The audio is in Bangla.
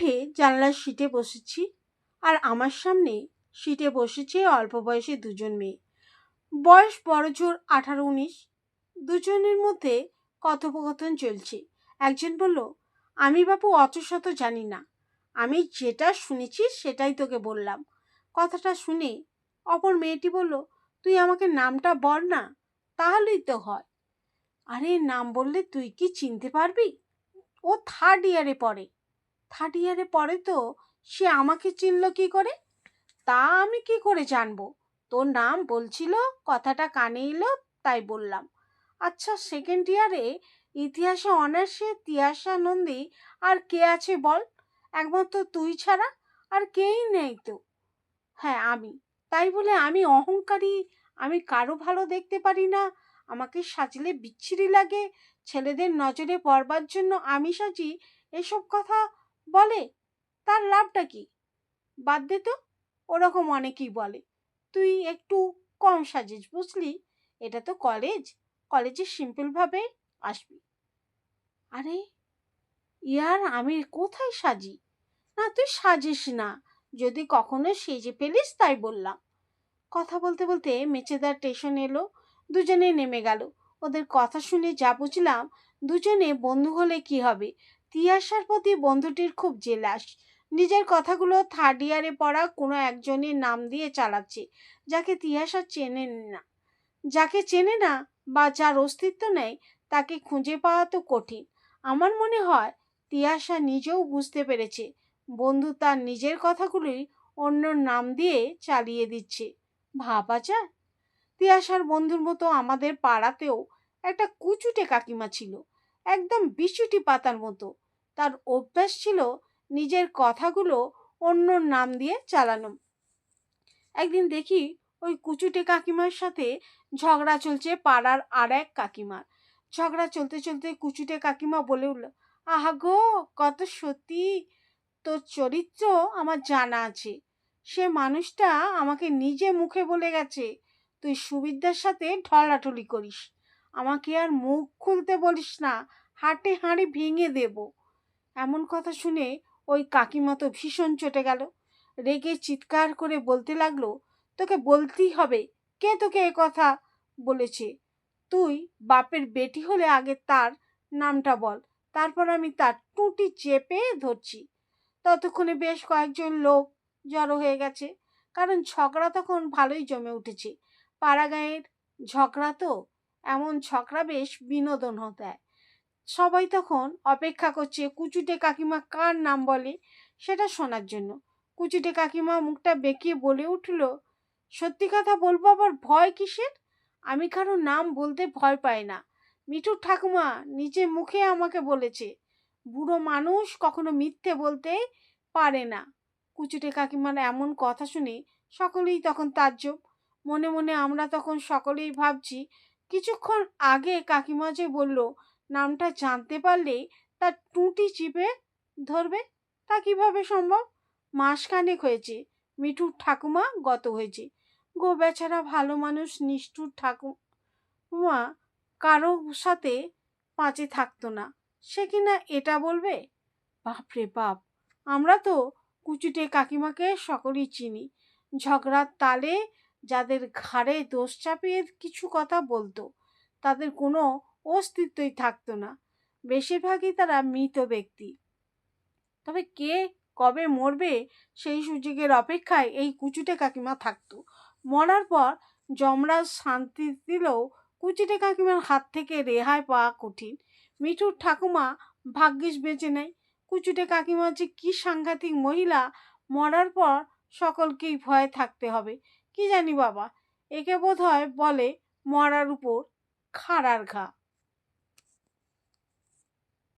উঠে জানলার সিটে বসেছি আর আমার সামনে সিটে বসেছে অল্প বয়সী দুজন মেয়ে। বয়স বড় জোর আঠারো উনিশ। দুজনের মধ্যে কথোপকথন চলছে। একজন বলল, আমি বাপু অত শত জানি না। আমি যেটা শুনেছি সেটাই তোকে বললাম। কথাটা শুনে অপর মেয়েটি বলল, তুই আমাকে নামটা বল না, তাহলেই তো হয়। আরে, নাম বললে তুই কি চিনতে পারবি? ও থার্ড ইয়ারে পড়ে। থার্ড ইয়ারে পড়ে তো, সে আমাকে চিনল কি করে? তা আমি কি করে জানব? তোর নাম বলছিল, কথাটা কানে এলো, তাই বললাম। আচ্ছা সেকেন্ড ইয়ারে ইতিহাসে অনার্সে তিয়াসা নন্দী আর কে আছে বল? একমাত্র তুই ছাড়া আর কেই নেই তো? হ্যাঁ আমি। তাই বলে আমি অহংকারী, আমি কারও ভালো দেখতে পারি না। আমাকে সাজলে বিচ্ছিরি লাগে। ছেলেদের নজরে পড়বার জন্য আমি সাজি এসব কথা বলে? তার লাভটা কি? বাদ দে তো, ওরকম অনেকেই বলে। তুই একটু কম সাজিস, বুঝলি? এটা তো কলেজ কলেজে সিম্পলভাবে আসবি। আরে, ইয়ার, আমি কোথায় সাজি? না, তুই সাজিস না। যদি কখনো সেজে পেলিস তাই বললাম। কথা বলতে বলতে মেচেদার স্টেশন এলো। দুজনে নেমে গেল। ওদের কথা শুনে যা বুঝলাম, দুজনে বন্ধু হলে কি হবে? তিয়াসার প্রতি বন্ধুটির খুব জেলাস। নিজের কথাগুলো থার্ড ইয়ারে পড়া কোনো একজনের নাম দিয়ে চালাচ্ছে, যাকে তিয়াসা চেনে না। যাকে চেনে না বা যার অস্তিত্ব নেই, তাকে খুঁজে পাওয়া তো কঠিন। আমার মনে হয় তিয়াসা নিজেও বুঝতে পেরেছে, বন্ধু তার নিজের কথাগুলোই অন্য নাম দিয়ে চালিয়ে দিচ্ছে। ভাবা যায় তিয়াসার বন্ধুর মতো আমাদের পাড়াতেও একটা কুচুটে কাকিমা ছিল। একদম বিচুটি পাতার মতো। তার অভ্যাস ছিল নিজের কথাগুলো অন্য নাম দিয়ে চালানো। একদিন দেখি ওই কুচুটে কাকিমার সাথে ঝগড়া চলছে পাড়ার আর এক কাকিমার। ঝগড়া চলতে চলতে কুচুটে কাকিমা বলে উঠল, আহা গো, কত সত্যি! তোর চরিত্র আমার জানা আছে। সে মানুষটা আমাকে নিজে মুখে বলে গেছে, তুই সুবিদ্যার সাথে ঢলাঢলি করিস। আমাকে আর মুখ খুলতে বলিস না, হাটে হাঁড়ি ভেঙে দেব। এমন কথা শুনে ওই কাকিমা তো ভীষণ চটে গেল। রেগে চিৎকার করে বলতে লাগল, তোকে বলতেই হবে, কে তোকে এ কথা বলেছে? তুই বাপের বেটি হলে আগে তার নামটা বল, তারপর আমি তার টুটি চেপে ধরছি। ততক্ষণে বেশ কয়েকজন লোক জড়ো হয়ে গেছে, কারণ ঝগড়া তখন ভালোই জমে উঠেছে। পাড়া গাঁয়ের ঝগড়া তো এমন ছকরা বেশ বিনোদন দেয় সবাই তখন অপেক্ষা করছে, কুচুটে কাকিমা কার নাম বলে? সেটা শোনার জন্য। কুচুটে কাকিমা মুখটা বেঁকিয়ে বলে উঠল, সত্যি কথা বলব আবার ভয় কিসের? আমি কারও নাম বলতে ভয় পাই না। মিঠুর ঠাকুমা নিজে মুখে আমাকে বলেছে, বুড়ো মানুষ কখনো মিথ্যে বলতে পারে না। কুচুটে কাকিমার এমন কথা শুনে সকলেই তখন তাজ্জব। মনে মনে আমরা তখন সকলেই ভাবছি কিছুক্ষণ আগে কাকিমা যে বলল, নামটা জানতে পারলে তার টুটি চিপে ধরবে? তা কীভাবে সম্ভব? মাসখানেক হয়েছে মিঠুর ঠাকুমা গত হয়েছে। গো বেচারা ভালো মানুষ, নিষ্ঠুর ঠাকুমা কারও সাথে পাঁচে থাকতো না। সে কিনা এটা বলবে? বাপরে বাপ, আমরা তো কুচুটে কাকিমাকে সকলেই চিনি। ঝগড়ার তালে যাদের ঘাড়ে দোষ চাপিয়ে কিছু কথা বলতো, তাদের কোনো অস্তিত্বই থাকতো না। বেশিরভাগই তারা মৃত ব্যক্তি। তবে কে কবে মরবে সেই সুযোগের অপেক্ষায় এই কুচুটে কাকিমা থাকতো। মরার পর যমরাজ শান্তি দিলেও কুচুটে কাকিমার হাত থেকে রেহাই পাওয়া কঠিন। মিঠুর ঠাকুমা ভাগ্যিস বেঁচে নেয় কুচুটে কাকিমা যে কী সাংঘাতিক মহিলা, মরার পর সকলকেই ভয়ে থাকতে হবে। কি জানি বাবা একে বোধ হয় বলে মরার উপর খাড়ার ঘা।